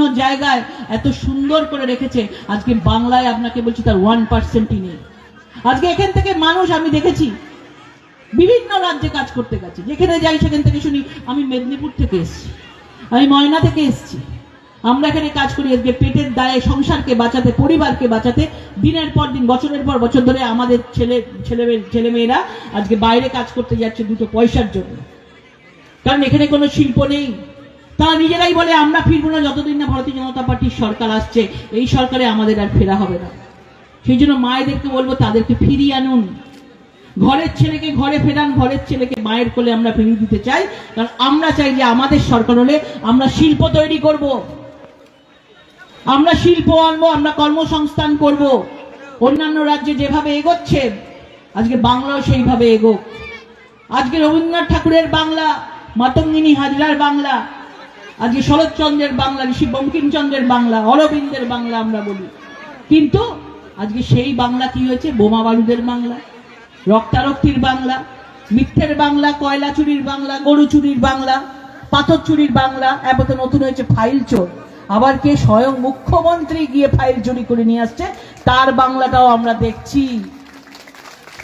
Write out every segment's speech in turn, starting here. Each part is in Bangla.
বিভিন্ন জায়গায় এত সুন্দর করে রেখেছে। আজকে বাংলায় আপনাকে বলছি তার ওয়ান পার্সেন্টই নেই। আজকে এখান থেকে মানুষ, আমি দেখেছি, বিভিন্ন রাজ্যে কাজ করতে গেছে। যেখানে যাই সেখান থেকে শুনি, আমি মেদিনীপুর থেকে এসেছি। আমি ময়না থেকে এসেছি। আমরা এখানে কাজ করি আজকে পেটের দায়ে, সংসারকে বাঁচাতে, পরিবারকে বাঁচাতে। দিনের পর দিন, বছরের পর বছর ধরে আমাদের ছেলে ছেলে ছেলেমেয়েরা আজকে বাইরে কাজ করতে যাচ্ছে দুটো পয়সার জন্য। কারণ এখানে কোনো শিল্প নেই। তারা নিজেরাই বলে, আমরা ফিরবো না, যতদিন না ভারতীয় জনতা পার্টির সরকার আসছে, এই সরকারে আমাদের আর ফেরা হবে না। সেই জন্য মায়েদেরকে বলব, তাদেরকে ফিরিয়ে আনুন। ঘরের ছেলেকে ঘরে ফেরান, ঘরের ছেলেকে মায়ের কোলে আমরা ফিরিয়ে দিতে চাই, কারণ আমরা চাই যে আমাদের সরকার হলে আমরা শিল্প তৈরি করব। আমরা শিল্প আনব, আমরা কর্মসংস্থান করব। অন্যান্য রাজ্যে যেভাবে এগোচ্ছে, আজকে বাংলাও সেইভাবে এগোক। আজকে রবীন্দ্রনাথ ঠাকুরের বাংলা, মাতঙ্গিনী হাজরার বাংলা আজকে শরৎচন্দ্রের বাংলা, ঋষি বঙ্কিমচন্দ্রের বাংলা, অরবিন্দের বাংলা আমরা বলি। কিন্তু আজকে সেই বাংলা কি হয়েছে? বোমা বারুদের বাংলা, রক্তারক্তির বাংলা, মিথ্যের বাংলা কয়লা চুরির বাংলা গরু চুরির বাংলা পাথর চুরির বাংলা এবার নতুন হয়েছে ফাইল চোর। আবার কে স্বয়ং মুখ্যমন্ত্রী গিয়ে ফাইল চুরি করে নিয়ে আসছে, তার বাংলাটাও আমরা দেখছি।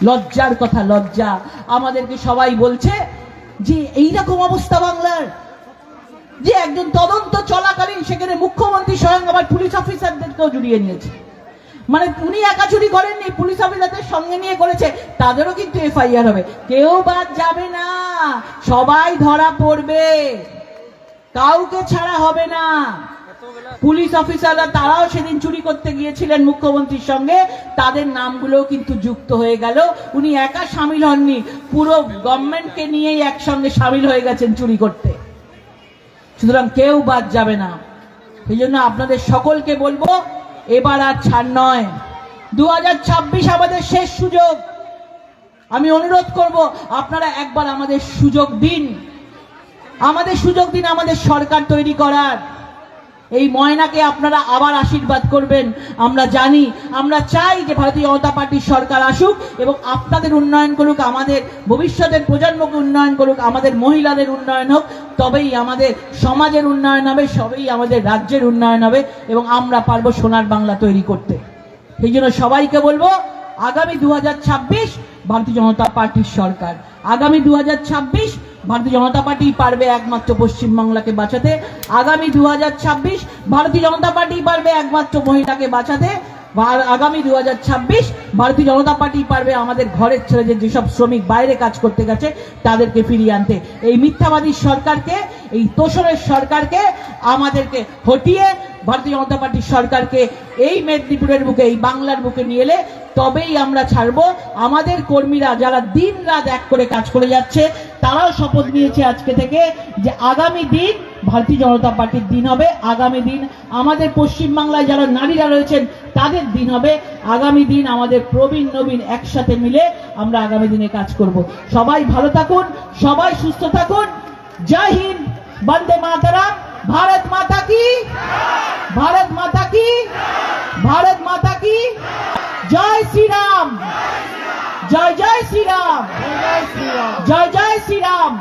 লজ্জার কথা, লজ্জা। আমাদেরকে সবাই বলছে যে, এইরকম অবস্থা বাংলার। যে একজন তদন্ত চলাকালীন সেখানে মুখ্যমন্ত্রী স্বয়ং আবার পুলিশ অফিসারদেরকেও জুড়িয়ে নিয়েছে। মানে উনি একা চুরি করেননি, পুলিশ অফিসারদের সঙ্গে নিয়ে করেছে, তাদেরও কিন্তু এফআইআর হবে। কেউ বাদ যাবে না, সবাই ধরা পড়বে। কাউকে ছাড়া হবে না। পুলিশ অফিসাররা তারাও সেদিন চুরি করতে গিয়েছিলেন মুখ্যমন্ত্রীর সঙ্গে, তাদের নামগুলোও কিন্তু যুক্ত হয়ে গেল। উনি একা সামিল হননি, পুরো গভর্নমেন্টকে নিয়েই একসঙ্গে সামিল হয়ে গেছেন চুরি করতে। সুতরাং কেউ বাদ যাবে না। সেই জন্য আপনাদের সকলকে বলব, এবার আর ছাড় নয়। দু আমাদের শেষ সুযোগ। আমি অনুরোধ করব, আপনারা একবার আমাদের সুযোগ দিন। আমাদের সুযোগ দিন আমাদের সরকার তৈরি করার। এই ময়নাকে আপনারা আবার আশীর্বাদ করবেন। আমরা জানি, আমরা চাই যে ভারতীয় জনতা পার্টির সরকার আসুক এবং আপনাদের উন্নয়ন করুক, আমাদের ভবিষ্যতের প্রজন্মকে উন্নয়ন করুক, আমাদের মহিলাদের উন্নয়ন হোক, তবেই আমাদের সমাজের উন্নয়ন হবে, সবেই আমাদের রাজ্যের উন্নয়ন হবে এবং আমরা পারব সোনার বাংলা তৈরি করতে। সেই জন্য সবাইকে বলব, আগামী দু হাজার ছাব্বিশ ভারতীয় জনতা পার্টির সরকার, আগামী দু হাজার ছাব্বিশ ভারতীয় জনতা পার্টি পারবে একমাত্র পশ্চিমবাংলাকে বাঁচাতে। আগামী দু হাজার ছাব্বিশ ভারতীয় জনতা পার্টি পারবে একমাত্র মহিলাকে বাঁচাতে। আর আগামী দু হাজার ছাব্বিশ ভারতীয় জনতা পার্টি পারবে আমাদের ঘরের ছেলেদের যেসব শ্রমিক বাইরে কাজ করতে গেছে, তাদেরকে ফিরিয়ে আনতে। এই মিথ্যাবাদী সরকারকে, এই তোষণের সরকারকে আমাদেরকে হটিয়ে ভারতীয় জনতা পার্টির সরকারকে এই মেদিনীপুরের বুকে, এই বাংলার বুকে নিয়ে এলে তবেই আমরা ছাড়বো। আমাদের কর্মীরা যারা দিন রাত এক করে কাজ করে যাচ্ছে, তারাও শপথ নিয়েছে আজকে থেকে যে আগামী দিন ভারতীয় জনতা পার্টির দিন হবে। আগামী দিন আমাদের পশ্চিমবাংলায় যারা নারীরা রয়েছেন, তাদের দিন হবে। আগামী দিন আমাদের প্রবীণ, নবীন একসাথে মিলে আমরা আগামী দিনে কাজ করব। সবাই ভালো থাকুন, সবাই সুস্থ থাকুন। জয় হিন্দ, বন্দে মাতারাম। ভারত মাতা কি? ভারত মাতা কি? ভারত মাতা কি? জয় শ্রীরাম। জয় জয় শ্রীরাম। জয় জয় শ্রীরাম।